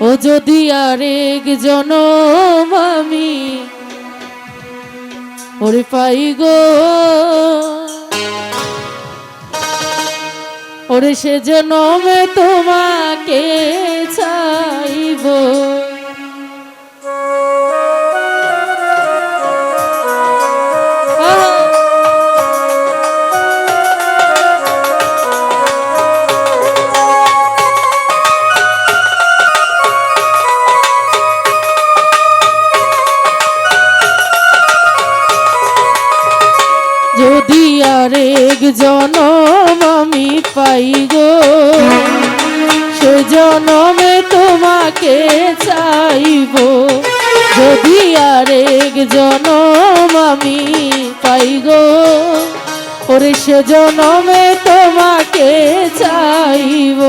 ও যদি আরেক জনম আমি ওরে পাই গো। ওরে সে জনমে তোমাকে চাইব। যদি আরেক জনম আমি পাই গো। সে জনমে তোমাকে চাইব। যদি আরেক জনম আমি পাই গো, ওরে সে জনমে তোমাকে চাইব।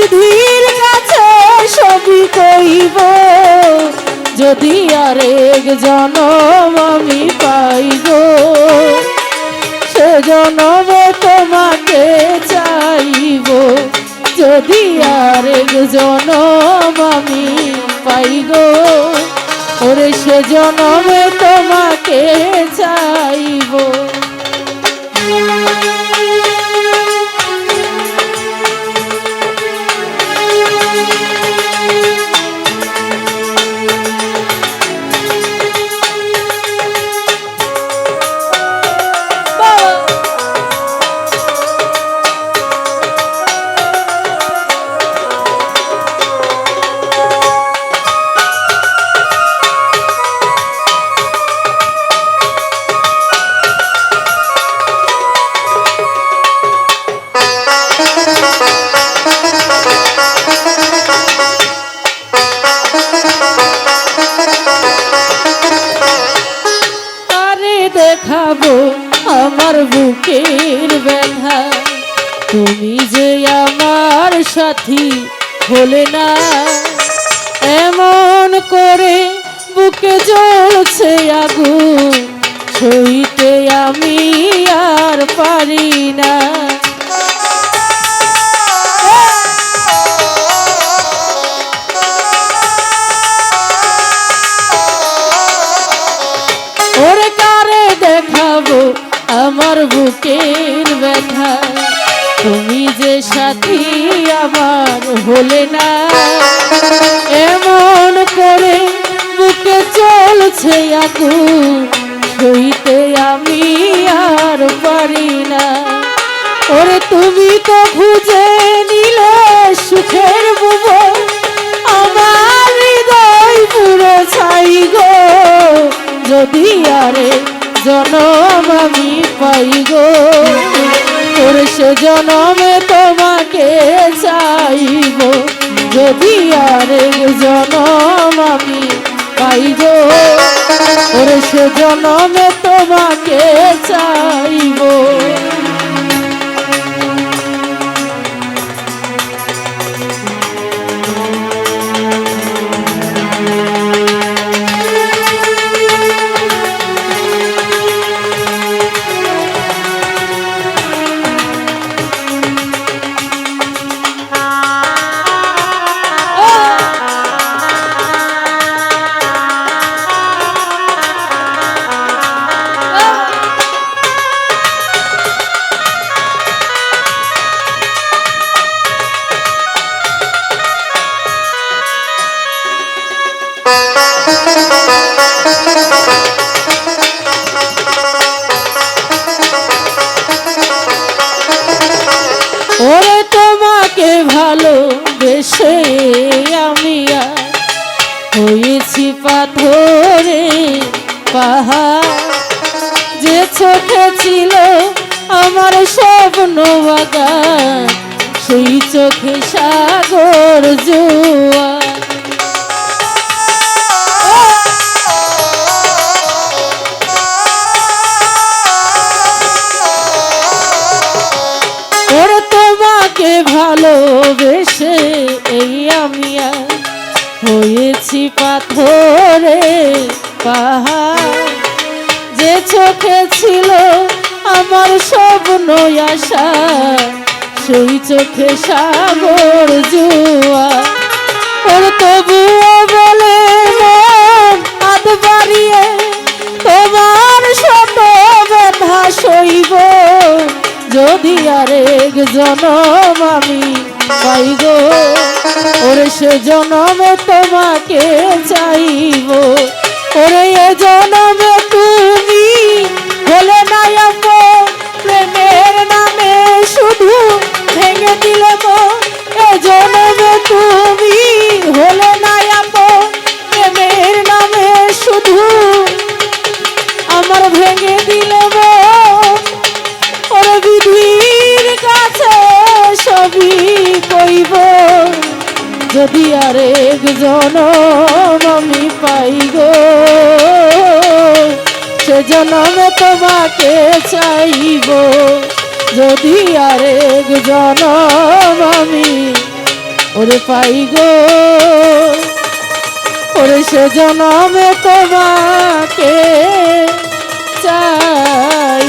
বিধির কাছে সবই কইব। যদি আরেক জনম আমি পাই গো সে জনমে তোমাকে চাইব। যদি আরেক জনম আমি পাই গো ওরে সে জনমে তোমাকে চাইব। তুমি যে আমার সাথী হলে না, এমন করে বুকে জ্বলছে আগুন, সইতে আমি আর পারি না। আমার বুকের ব্যথা? তুমি যে সাথী আমার হলে না, এমন করে বুকে চলছে আগুন, সইতে আমি আর পারি না। ওরে তুমি তো খুঁজে নিলে সুখের বুবো আমার হৃদয় পুরো ছাই গো। যদি আরে জনম আমি পাই গো। সে জনমে তোমাকে চাইব। যদি আর জনম আমি পাইব ওরে সে জনমে তোমাকে চাইব ওরে তোমাকে ভালো বেশে আমি হয়েছি পাথরে পাহাড়। যে চোখে ছিল আমার স্বপ্ন বাগান, সেই চোখে সাগর জোয়ার। ভালোবেসে এই আমি হয়েছি পাথরে পাহাড়। যে চোখে ছিল আমার সব নয় আশা, সেই চোখে সাগর জুয়া আরেক জনম আমি। পাই গো, ওরে সে জনমে তোমাকে চাইব। ওরে এ জনমে তুমি হলে না প্রেমের নামে শুধু ভেঙে দিলে যদি আরেক জনম আমি পাই গো, সে জনমে তোমাকে চাইব। যদি আরেক জনম আমি ওরে পাই গো, ওরে সে জনমে তোমাকে চাই